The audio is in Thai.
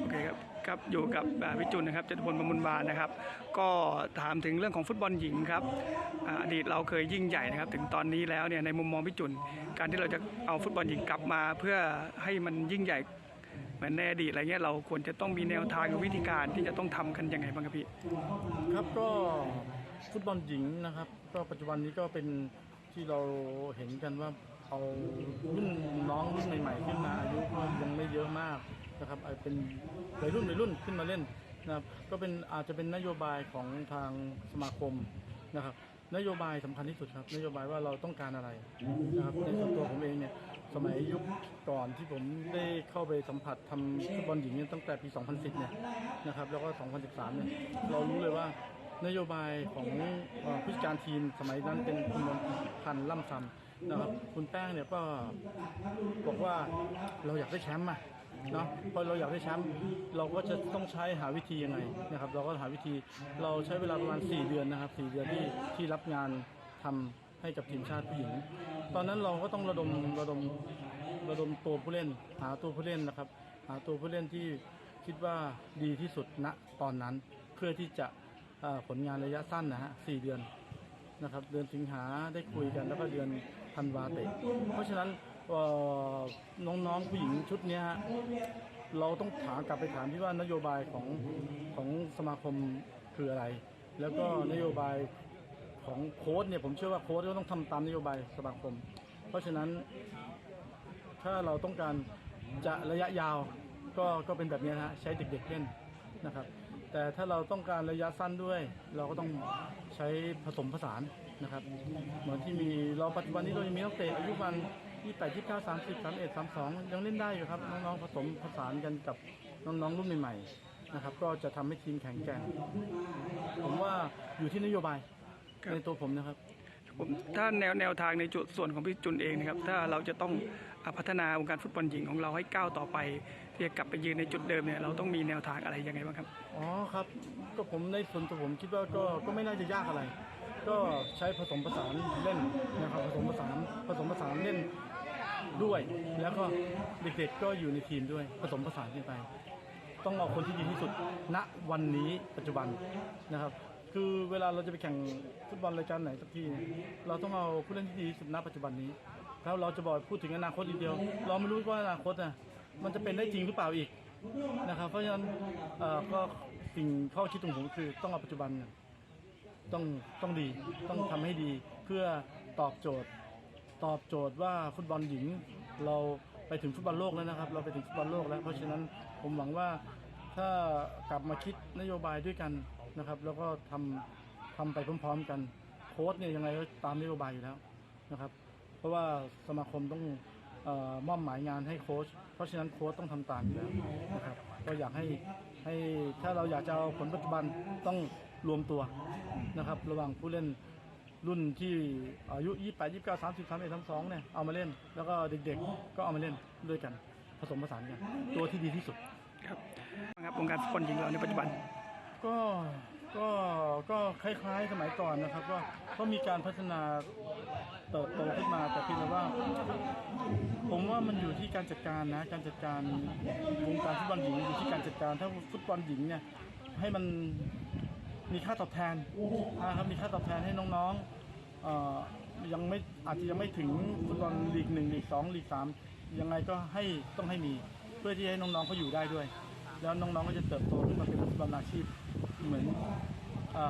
โอเคครับครับอยู่กับอ่าพี่จุนนะครับจตุพลประมุลบานนะครับ ก็ถามถึงเรื่องของฟุตบอลหญิงครับอดีตเราเคยยิ่งใหญ่นะครับ ถึงตอนนี้แล้วเนี่ยในมุมมองพี่จุน การที่เราจะเอาฟุตบอลหญิงกลับมาเพื่อให้มันยิ่งใหญ่เหมือนในอดีตอะไรเงี้ยเราควรจะต้องมีแนวทางกับวิธีการที่จะต้องทำกันยังไงบ้างครับพี่ครับก็ฟุตบอลหญิงนะครับ ก็ปัจจุบันนี้ก็เป็นที่เราเห็นกันว่า เอารุ่นน้องรุ่นใหม่ๆขึ้นมาอายุยังไม่เยอะมากนะครับเอาเป็นวัยรุ่นวัยรุ่นขึ้นมาเล่นนะครับก็เป็นอาจจะเป็นนโยบายของทางสมาคมนะครับ นโยบายสำคัญที่สุดครับนโยบายว่าเราต้องการอะไรนะครับในส่วนตัวผมเองเนี่ยสมัยยุคก่อนที่ผมได้เข้าไปสัมผัสทำฟุตบอลหญิงเนี่ยตั้งแต่ปี 2010 เนี่ยนะครับแล้วก็ 2013 เนี่ยเรารู้เลยว่า นโยบายของอผู้จัดการทีมสมัยนั้นเป็นคุณมนพันธ์ล่ำซำนะครับคุณแป้งเนี่ยก็บอกว่าเราอยากได้แชมป์อะเนาะพอเราอยากได้แชมป์เราก็จะต้องใช้หาวิธียังไงนะครับ เราก็หาวิธีเราใช้เวลาประมาณ 4 เดือนนะครับ 4 เดือนที่ที่รับงานทำให้กับทีมชาติผู้หญิง ตอนนั้นเราก็ต้องระดมระดมระดมตัวผู้เล่น หาตัวผู้เล่นนะครับ หาตัวผู้เล่นที่คิดว่าดีที่สุดณตอนนั้นเพื่อที่จะ ผลงานระยะสั้นนะฮะ4เดือนนะครับ เดือนสิงหาได้คุยกันแล้วก็เดือนธันวาเตะเพราะฉะนั้นน้องๆผู้หญิงชุดนี้ฮะเราต้องถามกลับไปถามที่ว่านโยบายของของสมาคมคืออะไร แล้วก็นโยบายของโค้ชเนี่ยผมเชื่อว่าโค้ชก็ต้องทำตามนโยบายสมาคม เพราะฉะนั้น ถ้าเราต้องการจะระยะยาวก็ก็เป็นแบบนี้นะฮะใช้เด็กๆเล่นนะครับ แต่ถ้าเราต้องการระยะสั้นด้วย เราก็ต้องใช้ผสมผสานนะครับ เหมือนที่มีเราปัจจุบันนี้เรายังมีนักเตะอายุประมัน28 29 30 31 32 ยังเล่นได้อยู่ครับ น้องๆผสมผสานกันกับน้องๆรุ่นใหม่ๆนะครับ ก็จะทำให้ทีมแข็งแกร่งผมว่าอยู่ที่นโยบายในตัวผมนะครับ ผมถ้าแนวแนวทางในจุดส่วนของพี่จุนเองนะครับ ถ้าเราจะต้องอพัฒนาวงการฟุตบอลหญิงของเราให้ก้าวต่อไปที่จะกลับไปยืนในจุดเดิมเนี่ยเราต้องมีแนวทางอะไรยังไงบ้างครับอ๋อครับก็ผมในส่วนตัวผมคิดว่าก็ก็ไม่น่าจะยากอะไร ก็ใช้ผสมผสานเล่นนะครับผสมผสานผสมผสานเล่นด้วย แล้วก็เด็กๆก็อยู่ในทีมด้วยผสมผสานกันไป ต้องเอาคนที่ดีที่สุดณวันนี้ปัจจุบันนะครับ คือเวลาเราจะไปแข่งฟุตบอลรายการไหนสักทีเนี่ยเราต้องเอาผู้เล่นที่ดีที่สุดณปัจจุบันนี้แล้วเราจะบอกพูดถึงอนาคตอีกเดียว เราไม่รู้ว่าอนาคตน่ะมันจะเป็นได้จริงหรือเปล่าอีกนะครับเพราะฉะนั้นเอ่อก็สิ่งข้อคิดของผมคือต้องเอาปัจจุบันเนี่ยต้องต้องดีต้องทำให้ดีเพื่อตอบโจทย์ ตอบโจทย์ว่าฟุตบอลหญิง เราไปถึงฟุตบอลโลกแล้วนะครับ เราไปถึงฟุตบอลโลกแล้ว เพราะฉะนั้นผมหวังว่าถ้ากลับมาคิดนโยบายด้วยกัน นะครับ แล้วก็ทำทำไปพร้อม ๆ กันโค้ชเนี่ยยังไงก็ตามนโยบายอยู่แล้วนะครับ เพราะว่าสมาคมต้องออมอบหมายงานให้โค้ชเพราะฉะนั้นโค้ชต้องทำตามอยู่แล้วนะครับก็อยากให้ให้ถ้าเราอยากจะเอาผลปัจจุบันต้องรวมตัวนะครับ ระหว่างผู้เล่นรุ่นที่อายุ 28 29 30 31 32เนี่ยเอามาเล่น แล้วก็เด็กๆ ก็เอามาเล่นด้วยกัน ผสมผสานกัน ตัวที่ดีที่สุด ครับครับวงการฟุตบอลหญิงเราในปัจจุบัน ก็ก็ก็คล้ายๆสมัยก่อนนะครับ ก็ก็มีการพัฒนาเติบโตขึ้นมาแต่เพียงแต่ว่า ผมว่ามันอยู่ที่การจัดการนะ การจัดการวงการฟุตบอลหญิงอยู่ที่การจัดการถ้าฟุตบอลหญิงเนี่ยให้มันมีค่าตอบแทนนะครับมีค่าตอบแทนให้น้องๆเอ่อยังไม่อาจจะยังไม่ถึงฟุตบอลลีกหนึ่งลีกสองลีกสามยังไงก็ให้ต้องให้มี เพื่อที่ให้น้องๆเขาอยู่ได้ด้วย แล้วน้องๆก็จะเติบโตขึ้นมาเป็นฟุตบอลอาชีพ เหมือนเอ่